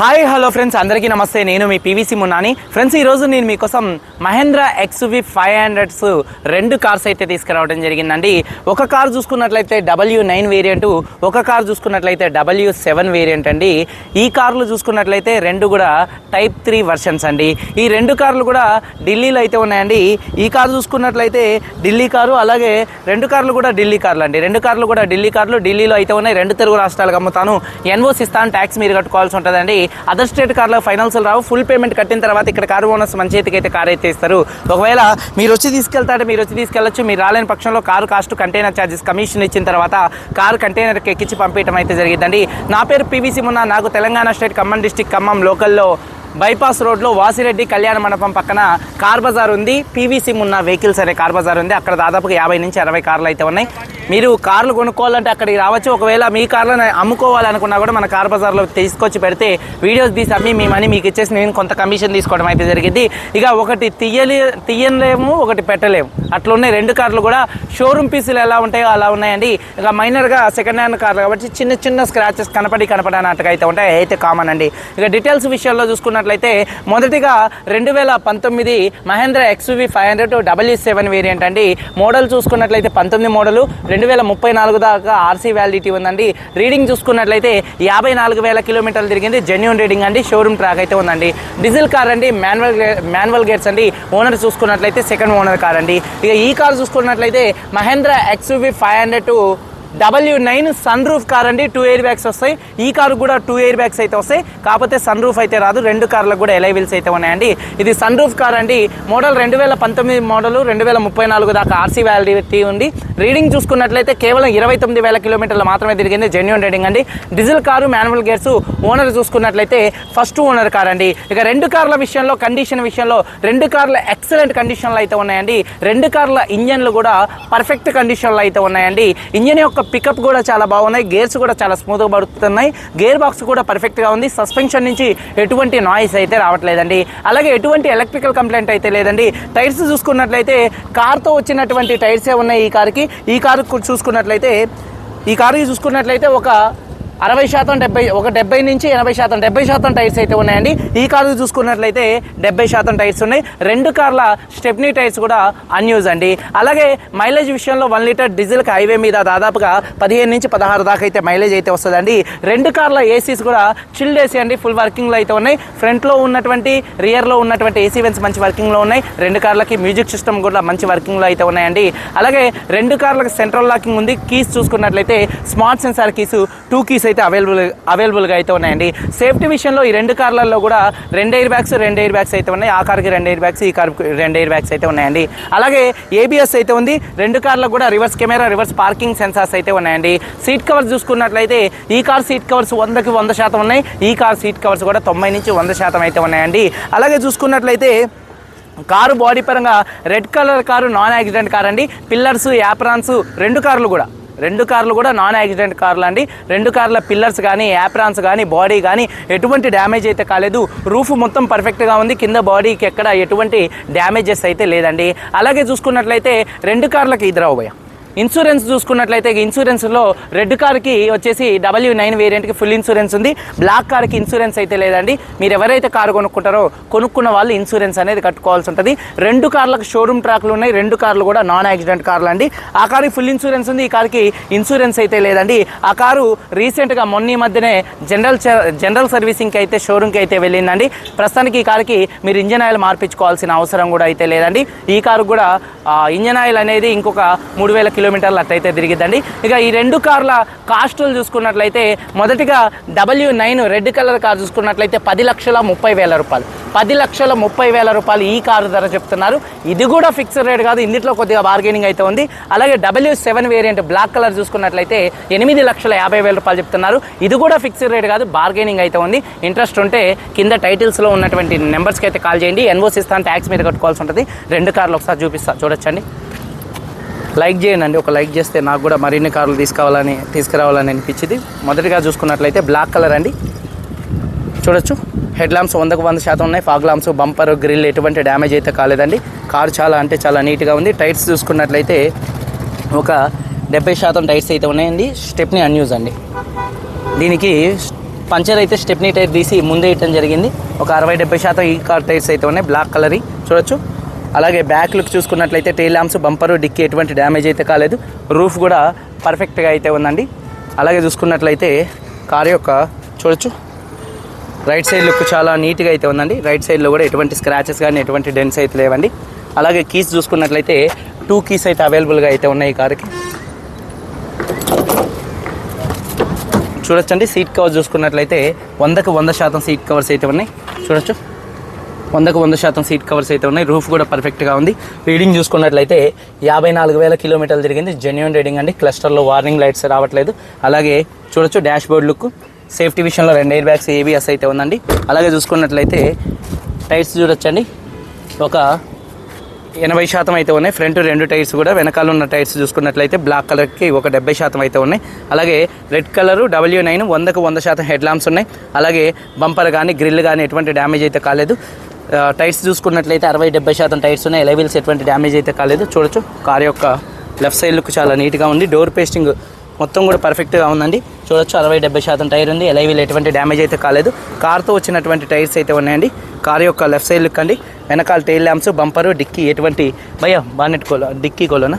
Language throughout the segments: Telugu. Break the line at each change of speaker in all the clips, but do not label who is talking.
హాయ్ హలో ఫ్రెండ్స్ అందరికీ నమస్తే. నేను మీ పీవీసీ మున్నాని ఫ్రెండ్స్ ఈరోజు నేను మీకోసం మహేంద్ర ఎక్స్వి ఫైవ్ హండ్రెడ్స్ రెండు కార్స్ అయితే తీసుకురావడం జరిగిందండి. ఒక కార్ చూసుకున్నట్లయితే డబ్ల్యూ నైన్ వేరియంట్ ఒక కార్ చూసుకున్నట్లయితే డబ్ల్యూ సెవెన్ వేరియంట్ అండి. ఈ కార్లు చూసుకున్నట్లయితే రెండు కూడా టైప్ త్రీ వర్షన్స్ అండి. ఈ రెండు కార్లు కూడా ఢిల్లీలో అయితే ఉన్నాయండి. ఈ కారు చూసుకున్నట్లయితే ఢిల్లీ కారు అలాగే రెండు కార్లు కూడా ఢిల్లీ కార్లు అండి. రెండు కార్లు కూడా ఢిల్లీ కార్లు ఢిల్లీలో అయితే ఉన్నాయి. రెండు తెలుగు రాష్ట్రాలకు అమ్ముతాను. ఎన్ఓసి ఇస్తాను ట్యాక్స్ మీరు కట్టుకోవాల్సి ఉంటుందండి. అదర్ స్టేట్ కార్లో ఫైనాన్స్ రావు. ఫుల్ పేమెంట్ కట్టిన తర్వాత ఇక్కడ కారు ఓనర్స్ మన చేతికి అయితే కార్ అయితే ఇస్తారు. ఒకవేళ మీరు వచ్చి తీసుకెళ్తారంటే మీరు వచ్చి తీసుకెళ్ళచ్చు. మీరు రాలేని పక్షంలో car cost container charges commission ఇచ్చిన తర్వాత కారు కంటైనర్కి ఎక్కించి పంపించడం అయితే జరిగిందండి నా పేరు పీవీసీ మున్నా నాకు తెలంగాణ స్టేట్ ఖమ్మం డిస్టిక్ ఖమ్మం లోకల్లో బైపాస్ రోడ్లో వాసిరెడ్డి కళ్యాణ మండపం పక్కన కార్ బజార్ ఉంది. పీవీసీ ఉన్న వెహికల్స్ అనే కార్ బజార్ ఉంది. అక్కడ దాదాపుగా యాభై నుంచి అరవై కార్లు అయితే ఉన్నాయి. మీరు కార్లు కొనుక్కోవాలంటే అక్కడికి రావచ్చు. ఒకవేళ మీ కార్లను అమ్ముకోవాలనుకున్నా కూడా మన కార్ బజార్లో తీసుకొచ్చి పెడితే వీడియోస్ తీసి అమ్మి మీ మనీ మీకు ఇచ్చేసి నేను కొంత కమిషన్ తీసుకోవడం అయితే జరిగింది. ఇక ఒకటి తీయలే తీయలేము ఒకటి పెట్టలేము. అట్లా ఉన్నాయి రెండు కార్లు కూడా. షోరూమ్ పీసులు ఎలా ఉంటాయో అలా ఉన్నాయండి. ఇక మైనర్గా సెకండ్ హ్యాండ్ కార్లు కాబట్టి చిన్న చిన్న స్క్రాచెస్ కనపడి కనపడనట్టుగా అయితే ఉంటాయి. అయితే కామన్ అండి. ఇక డీటెయిల్స్ విషయంలో చూసుకున్నట్లయితే మొదటిగా రెండు వేల పంతొమ్మిది Mahindra XUV five hundred W seven variant అండి. మోడల్ చూసుకున్నట్లయితే పంతొమ్మిది మోడలు రెండు వేల ముప్పై నాలుగు దాకా ఆర్సీ వ్యాలిడిటీ ఉందండి. రీడింగ్ చూసుకున్నట్లయితే యాభై నాలుగు వేల కిలోమీటర్లు తిరిగింది. జెన్యున్ రీడింగ్ అండి షోరూమ్ ట్రాక్ అయితే ఉందండి. డీజిల్ కార్ అండి మాన్యువల్ మాన్యువల్ గేట్స్ అండి. ఓనర్ చూసుకున్నట్లయితే సెకండ్ ఓనర్ కార్ అండి. ఇక ఈ కార్ చూసుకున్నట్లయితే Mahindra XUV five hundred W nine sun roof car అండి టూ ఎయిర్ బ్యాగ్స్ వస్తాయి. ఈ కారు కూడా టూ ఎయిర్ బ్యాగ్స్ అయితే వస్తాయి. కాకపోతే సన్ రూఫ్ అయితే రాదు రెండు కార్లకు కూడా ఎలైవిల్స్ అయితే ఉన్నాయండి. ఇది సన్ రూఫ్ కార్ అండి. మోడల్ రెండు వేల పంతొమ్మిది మోడల్ రెండు వేల ముప్పై నాలుగు దాకా ఆర్సీ వ్యాలిడిటీ ఉంది. రీడింగ్ చూసుకున్నట్లయితే కేవలం ఇరవై తొమ్మిది వేల కిలోమీటర్లు మాత్రమే తిరిగింది జెన్యున్ రీడింగ్ అండి. Diesel car manual gears owner చూసుకున్నట్లయితే ఫస్ట్ ఓనర్ కార్ అండి. ఇక రెండు కార్ల విషయంలో కండిషన్ విషయంలో రెండు కార్ల ఎక్సలెంట్ కండిషన్లో అయితే ఉన్నాయండి. రెండు కార్ల ఇంజన్లు కూడా పర్ఫెక్ట్ కండిషన్లో అయితే ఉన్నాయండి. ఇంజన్ యొక్క పికప్ కూడా చాలా బాగున్నాయి. గేర్స్ కూడా చాలా స్మూత్గా పడుతున్నాయి. గేర్ బాక్స్ కూడా పర్ఫెక్ట్గా ఉంది. సస్పెన్షన్ నుంచి ఎటువంటి నాయిస్ అయితే రావట్లేదండి. అలాగే ఎటువంటి ఎలక్ట్రికల్ కంప్లైంట్ అయితే లేదండి. టైర్స్ చూసుకున్నట్లయితే కార్తో వచ్చినటువంటి టైర్సే ఉన్నాయి ఈ కార్కి ఈ కారు చూసుకున్నట్లయితే ఈ కారు చూసుకున్నట్లయితే ఒక అరవై శాతం డెబ్బై ఒక డెబ్బై నుంచి ఎనభై శాతం డెబ్బై శాతం టైర్స్ అయితే ఉన్నాయండి. ఈ కారు చూసుకున్నట్లయితే డెబ్బై శాతం టైర్స్ ఉన్నాయి. రెండు కార్ల స్టెప్నీ టైర్స్ కూడా అన్యూజ్ అండి. అలాగే మైలేజ్ విషయంలో వన్ లీటర్ డీజిల్కి హైవే మీద దాదాపుగా పదిహేను నుంచి పదహారు దాకా అయితే మైలేజ్ అయితే వస్తుందండి. రెండు కార్ల ఏసీస్ కూడా చిల్డ్ ఏసీ అండి ఫుల్ వర్కింగ్లో అయితే ఉన్నాయి. ఫ్రంట్లో ఉన్నటువంటి రియర్లో ఉన్నటువంటి ఏసీ వెన్స్ మంచి వర్కింగ్లో ఉన్నాయి. రెండు కార్లకి మ్యూజిక్ సిస్టమ్ కూడా మంచి వర్కింగ్లో అయితే ఉన్నాయండి. అలాగే రెండు కార్లకు సెంట్రల్ లాకింగ్ ఉంది. కీస్ చూసుకున్నట్లయితే smart sensor keys two keys అయితే అవైలబుల్ అవైలబుల్గా అయితే ఉన్నాయండి. సేఫ్టీ విషయంలో ఈ రెండు కార్లలో కూడా రెండు ఎయిర్ బ్యాగ్స్ రెండు ఎయిర్ బ్యాగ్స్ అయితే ఉన్నాయి. ఆ కార్కి రెండు ఎయిర్ బ్యాగ్స్ ఈ కార్కి రెండు ఎయిర్ బ్యాగ్స్ అయితే ఉన్నాయండి. అలాగే ఏబిఎస్ అయితే ఉంది. రెండు కార్లకు కూడా reverse camera reverse parking sensors అయితే ఉన్నాయండి. సీట్ కవర్స్ చూసుకున్నట్లయితే ఈ కార్ సీట్ కవర్స్ వందకి వంద శాతం ఉన్నాయి. ఈ కార్ సీట్ కవర్స్ కూడా తొంభై నుంచి వంద శాతం అయితే ఉన్నాయండి. అలాగే చూసుకున్నట్లయితే కారు బాడీ పరంగా red colour car non accident car అండి. పిల్లర్స్ యాప్రాన్స్ రెండు కార్లు కూడా. రెండు కార్లు కూడా నాన్ యాక్సిడెంట్ కార్లు అండి. రెండు కార్ల పిల్లర్స్ కానీ యాప్రాన్స్ కానీ బాడీ కానీ ఎటువంటి డ్యామేజ్ అయితే కాలేదు. రూఫ్ మొత్తం పర్ఫెక్ట్గా ఉంది. కింద బాడీకి ఎక్కడ ఎటువంటి డ్యామేజెస్ అయితే లేదండి. అలాగే చూసుకున్నట్లయితే రెండు కార్లకి ఇద్దరు అవబోయా ఇన్సూరెన్స్ చూసుకున్నట్లయితే ఇన్సూరెన్స్లో రెడ్ కార్కి వచ్చేసి డబ్ల్యూ నైన్ వేరియంట్కి ఫుల్ ఇన్సూరెన్స్ ఉంది. బ్లాక్ కార్కి ఇన్సూరెన్స్ అయితే లేదండి. మీరు ఎవరైతే కారు కొనుక్కుంటారో కొనుక్కున్న వాళ్ళు ఇన్సూరెన్స్ అనేది కట్టుకోవాల్సి ఉంటుంది. రెండు కార్లకు షోరూమ్ ట్రాక్లు ఉన్నాయి. రెండు కార్లు కూడా నాన్ యాక్సిడెంట్ కార్లు అండి. ఆ కార్కి ఫుల్ ఇన్సూరెన్స్ ఉంది. ఈ కార్కి ఇన్సూరెన్స్ అయితే లేదండి. ఆ కారు రీసెంట్గా మొన్న ఈ మధ్యనే జనరల్ జనరల్ సర్వీసింగ్కి అయితే షోరూమ్కి అయితే వెళ్ళిందండి. ప్రస్తుతానికి ఈ కారుకి మీరు ఇంజన్ ఆయిల్ మార్పించుకోవాల్సిన అవసరం కూడా అయితే లేదండి. ఈ కారు కూడా ఇంజన్ ఆయిల్ అనేది ఇంకొక మూడు వేల కిలో కిలోమీటర్లు అట్లయితే తిరిగిద్దండి. ఇక ఈ రెండు కార్ల కాస్టులు చూసుకున్నట్లయితే మొదటిగా W nine red colour car చూసుకున్నట్లయితే పది లక్షల ముప్పై వేల రూపాయలు. పది లక్షల ముప్పై వేల రూపాయలు ఈ కారు ధర చెప్తున్నారు. ఇది కూడా ఫిక్స్డ్ రేట్ కాదు ఇందులో కొద్దిగా బార్గెనింగ్ అయితే ఉంది. అలాగే W seven variant black colour చూసుకున్నట్లయితే ఎనిమిది లక్షల యాభై వేల రూపాయలు చెప్తున్నారు. ఇది కూడా ఫిక్స్డ్ రేట్ కాదు బార్గెనింగ్ అయితే ఉంది. ఇంట్రెస్ట్ ఉంటే కింద టైటిల్స్లో ఉన్నటువంటి నెంబర్స్కి అయితే కాల్ చేయండి. ఎన్ఓసి ఇస్తాను ట్యాక్స్ మీద కట్టుకోవాల్సి ఉంటుంది. రెండు కార్లు ఒకసారి చూపిస్తా చూడొచ్చండి. లైక్ చేయండి. ఒక లైక్ చేస్తే నాకు కూడా మరిన్ని కార్లు తీసుకోవాలని తీసుకురావాలని అనిపించింది. మొదటిగా చూసుకున్నట్లయితే బ్లాక్ కలర్ అండి. చూడొచ్చు. హెడ్ ల్యాంప్స్ వందకు వంద శాతం ఉన్నాయి. ఫాగ్ ల్యాంప్స్ బంపర్ గ్రిల్ ఎటువంటి డ్యామేజ్ అయితే కాలేదండి. కార్ చాలా అంటే చాలా నీట్గా ఉంది. టైర్స్ చూసుకున్నట్లయితే ఒక డెబ్బై శాతం టైర్స్ అయితే ఉన్నాయండి. స్టెప్ని అన్యూజ్ అండి. దీనికి పంచర్ అయితే స్టెప్నీ టైర్ తీసి ముందే ఇవ్వడం జరిగింది. ఒక అరవై డెబ్బై శాతం ఈ కార్ టైర్స్ అయితే ఉన్నాయి. బ్లాక్ కలర్ చూడొచ్చు. అలాగే బ్యాక్ లుక్ చూసుకున్నట్లయితే టెయిల్ ల్యాంప్స్ బంపరు డిక్కి ఎటువంటి డ్యామేజ్ అయితే కాలేదు. రూఫ్ కూడా పర్ఫెక్ట్గా అయితే ఉందండి. అలాగే చూసుకున్నట్లయితే కార్ యొక్క చూడొచ్చు. రైట్ సైడ్ లుక్ చాలా నీట్గా అయితే ఉందండి. రైట్ సైడ్లో కూడా ఎటువంటి స్క్రాచెస్ కానీ ఎటువంటి డెన్స్ అయితే లేవండి. అలాగే కీస్ చూసుకున్నట్లయితే టూ కీస్ అయితే అవైలబుల్గా అయితే ఉన్నాయి ఈ కార్కి చూడొచ్చండి. సీట్ కవర్స్ చూసుకున్నట్లయితే వందకు వంద శాతం సీట్ కవర్స్ అయితే ఉన్నాయి. చూడొచ్చు. వందకు వంద శాతం సీట్ కవర్స్ అయితే ఉన్నాయి. రూఫ్ కూడా పర్ఫెక్ట్గా ఉంది. రీడింగ్ చూసుకున్నట్లయితే యాభై నాలుగు వేల కిలోమీటర్లు తిరిగింది. జెన్యున్ రీడింగ్ అండి. క్లస్టర్లో వార్నింగ్ లైట్స్ రావట్లేదు. అలాగే చూడొచ్చు డాష్ బోర్డ్ లుక్ సేఫ్టీ విషయంలో రెండు ఎయిర్ బ్యాగ్స్ ఏబిఎస్ అయితే ఉందండి. అలాగే చూసుకున్నట్లయితే టైర్స్ చూడొచ్చండి. ఒక ఎనభై శాతం అయితే ఉన్నాయి. ఫ్రంట్ రెండు టైర్స్ కూడా వెనకాల ఉన్న టైర్స్ చూసుకున్నట్లయితే బ్లాక్ కలర్కి ఒక డెబ్బై శాతం అయితే ఉన్నాయి. అలాగే రెడ్ కలరు డబ్ల్యూ నైన్ వందకు వంద శాతం హెడ్ లాంప్స్ ఉన్నాయి. అలాగే బంపర్ కానీ గ్రిల్ కానీ ఎటువంటి డ్యామేజ్ అయితే కాలేదు. టైర్స్ చూసుకున్నట్లయితే అరవై డెబ్బై శాతం టైర్స్ ఉన్నాయి. ఎలవీల్స్ ఎటువంటి డ్యామేజ్ అయితే కాలేదు. చూడొచ్చు. కార్ యొక్క లెఫ్ట్ సైడ్ లుక్ చాలా నీట్గా ఉంది. డోర్ పేస్టింగ్ మొత్తం కూడా పర్ఫెక్ట్గా ఉందండి. చూడొచ్చు. అరవై డెబ్బై శాతం టైర్ ఉంది. ఎలైవీల్ ఎటువంటి డ్యామేజ్ అయితే కాలేదు. కార్తో వచ్చినటువంటి టైర్స్ అయితే ఉన్నాయండి. కార్ యొక్క లెఫ్ట్ సైడ్ లుక్ అండి. వెనకాల టైల్ ల్యాంప్స్ బంపరు డిక్కీ ఎటువంటి భయ బానెట్ కోల డిక్కీ కోలోనా?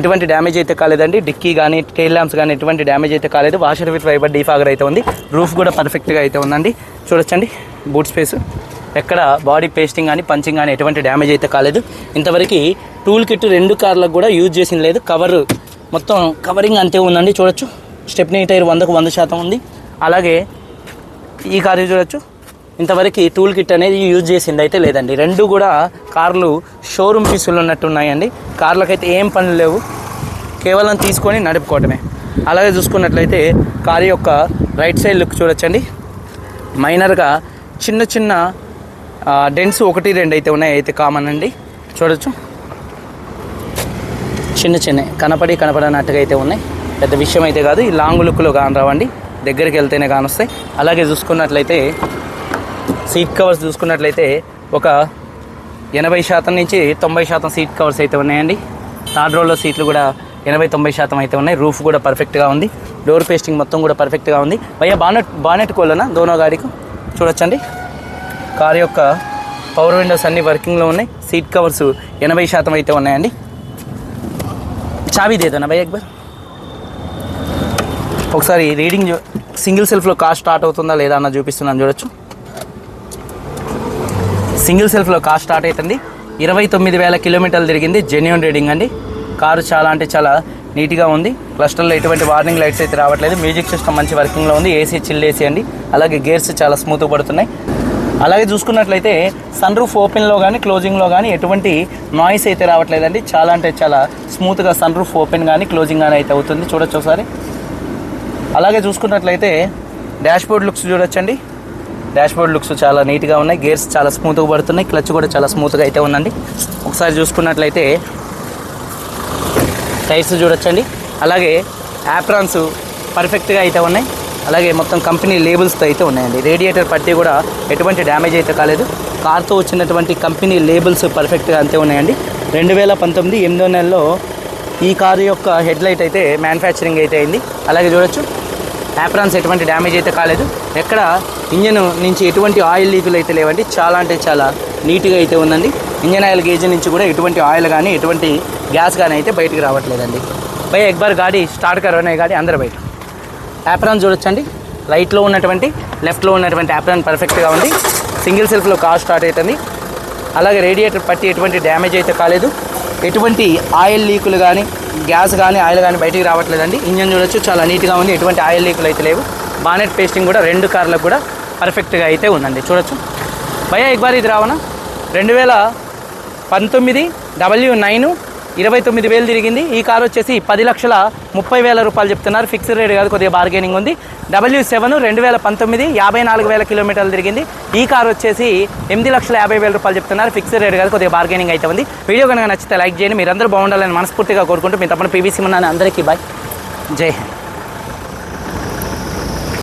ఎటువంటి డ్యామేజ్ అయితే కాలేదండి. డిక్కీ కానీ టైల్ ల్యాంప్స్ కానీ ఎటువంటి డ్యామేజ్ అయితే కాలేదు. వాషర్ విత్ ఫైబర్ డీఫాగర్ అయితే ఉంది. రూఫ్ కూడా పర్ఫెక్ట్గా అయితే ఉందండి. చూడొచ్చండి. బూట్ స్పేస్ ఎక్కడ బాడీ పేస్టింగ్ కానీ పంచింగ్ కానీ ఎటువంటి డ్యామేజ్ అయితే కాలేదు. ఇంతవరకు టూల్ కిట్ రెండు కార్లకు కూడా యూజ్ చేసింది లేదు. కవర్ మొత్తం కవరింగ్ అంతే ఉందండి చూడొచ్చు. స్టెప్నీ టైర్ వందకు వంద శాతం ఉంది. అలాగే ఈ కారు చూడొచ్చు. ఇంతవరకు టూల్ కిట్ అనేది యూజ్ చేసింది అయితే లేదండి. రెండు కూడా కార్లు షోరూమ్ పీసులు ఉన్నట్టు ఉన్నాయండి. కార్లకైతే ఏం పనులు లేవు. కేవలం తీసుకొని నడుపుకోవటమే. అలాగే చూసుకున్నట్లయితే కారు యొక్క రైట్ సైడ్ లుక్ చూడొచ్చండి. మైనర్గా చిన్న చిన్న డెన్స్ ఒకటి రెండు అయితే ఉన్నాయి. అయితే కామన్ అండి. చూడొచ్చు. చిన్న చిన్న కనపడి కనపడనట్టుగా అయితే ఉన్నాయి. పెద్ద విషయం అయితే కాదు. ఈ లాంగ్ లుక్లో కాని రావండి. దగ్గరికి వెళ్తేనే కానొస్తాయి అలాగే చూసుకున్నట్లయితే సీట్ కవర్స్ చూసుకున్నట్లయితే ఒక ఎనభై శాతం నుంచి తొంభై శాతం సీట్ కవర్స్ అయితే ఉన్నాయండి. థర్డ్ రోలో సీట్లు కూడా ఎనభై తొంభై శాతం అయితే ఉన్నాయి. రూఫ్ కూడా పర్ఫెక్ట్గా ఉంది. డోర్ పేస్టింగ్ మొత్తం కూడా పర్ఫెక్ట్గా ఉంది. భయ్యా బానెట్ బానెట్ కోళ్ళనా? దోనో గాడికి? చూడొచ్చండి. కార్ యొక్క పవర్ విండోస్ అన్ని వర్కింగ్లో ఉన్నాయి. సీట్ కవర్స్ ఎనభై శాతం అయితే ఉన్నాయండి. చావీ దేదనా భయ్ అక్బర్? ఒకసారి రీడింగ్ సింగిల్ సెల్ఫ్లో కార్ స్టార్ట్ అవుతుందా లేదా అన్న చూపిస్తున్నాను చూడొచ్చు. సింగిల్ సెల్ఫ్లో కార్ స్టార్ట్ అవుతుంది ఇరవై తొమ్మిది వేల కిలోమీటర్లు తిరిగింది. జెన్యున్ రీడింగ్ అండి. కారు చాలా అంటే చాలా నీట్గా ఉంది. క్లస్టర్లో ఎటువంటి వార్నింగ్ లైట్స్ అయితే రావట్లేదు. మ్యూజిక్ సిస్టమ్ మంచి వర్కింగ్లో ఉంది. ఏసీ చిల్ ఏసీ అండి. అలాగే గేర్స్ చాలా స్మూత్గా పడుతున్నాయి. అలాగే చూసుకున్నట్లయితే సన్ రూఫ్ ఓపెన్లో కానీ క్లోజింగ్లో కానీ ఎటువంటి నాయిస్ అయితే రావట్లేదండి. చాలా అంటే చాలా స్మూత్గా సన్ రూఫ్ ఓపెన్ కానీ క్లోజింగ్ కానీ అయితే అవుతుంది. చూడొచ్చు ఒకసారి. అలాగే చూసుకున్నట్లయితే డాష్బోర్డ్ లుక్స్ చూడొచ్చండి. డాష్బోర్డ్ లుక్స్ చాలా నీట్గా ఉన్నాయి. గేర్స్ చాలా స్మూత్గా పడుతున్నాయి. క్లచ్ కూడా చాలా స్మూత్గా అయితే ఉందండి. ఒకసారి చూసుకున్నట్లయితే టైర్స్ చూడొచ్చండి. అలాగే యాప్రాన్స్ పర్ఫెక్ట్గా అయితే ఉన్నాయి. అలాగే మొత్తం కంపెనీ లేబుల్స్తో అయితే ఉన్నాయండి. రేడియేటర్ పట్టి కూడా ఎటువంటి డ్యామేజ్ అయితే కాలేదు. కార్తో వచ్చినటువంటి కంపెనీ లేబుల్స్ పర్ఫెక్ట్గా అంతే ఉన్నాయండి. రెండు వేల పంతొమ్మిది ఎనిమిదో నెలలో ఈ కారు యొక్క హెడ్ లైట్ అయితే మ్యానుఫ్యాక్చరింగ్ అయితే అయింది. అలాగే చూడొచ్చు యాప్రాన్స్ ఎటువంటి డ్యామేజ్ అయితే కాలేదు. ఎక్కడ ఇంజన్ నుంచి ఎటువంటి ఆయిల్ లీకులు అయితే లేవండి. చాలా అంటే చాలా నీట్గా అయితే ఉందండి. ఇంజన్ ఆయిల్ గేజ్ నుంచి కూడా ఎటువంటి ఆయిల్ కానీ ఎటువంటి గ్యాస్ కానీ అయితే బయటకు రావట్లేదండి. భయ ఎక్బార్ గాడి స్టార్ట్ కరోనా గాడి అందరు బయట. యాప్రాన్ చూడొచ్చండి. రైట్లో ఉన్నటువంటి లెఫ్ట్లో ఉన్నటువంటి యాప్రాన్ పర్ఫెక్ట్గా ఉంది. సింగిల్ సెల్ఫ్లో కార్ స్టార్ట్ అవుతుంది. అలాగే రేడియేటర్ పట్టి ఎటువంటి డ్యామేజ్ అయితే కాలేదు. ఎటువంటి ఆయిల్ లీకులు కానీ గ్యాస్ కానీ ఆయిల్ కానీ బయటికి రావట్లేదండి. ఇంజన్ చూడొచ్చు చాలా నీట్గా ఉంది. ఎటువంటి ఆయిల్ లీకులు అయితే లేవు. బానెట్ పేస్టింగ్ కూడా రెండు కార్లకు కూడా పర్ఫెక్ట్గా అయితే ఉందండి. చూడొచ్చు. భయ ఎక్బార్ ఇది రావనా? రెండు వేల పంతొమ్మిది డబ్ల్యూ నైన్ ఇరవై తొమ్మిది వేలు తిరిగింది. ఈ కార్ వచ్చేసి పది లక్షల ముప్పై వేల రూపాయలు చెప్తున్నారు. ఫిక్స్డ్ రేట్ కాదు కొద్దిగా బార్గెనింగ్ ఉంది. డబ్ల్యూ సెవెన్ రెండు వేల పంతొమ్మిది యాభై నాలుగు వేల కిలోమీటర్లు తిరిగింది. ఈ కార్ వచ్చేసి ఎనిమిది లక్షల యాభై వేల రూపాయలు చెప్తున్నారు. ఫిక్స్డ్ రేట్ కాదు కొద్దిగా బార్గెనింగ్ అయితే ఉంది. వీడియో కనుక నచ్చితే లైక్ చేయండి. మీరందరూ బాగుండాలని మనస్ఫూర్తిగా కోరుకుంటూ మీ తప్పని పీవీసీ ఉన్నాను అందరికీ బాయ్. జై హింద్.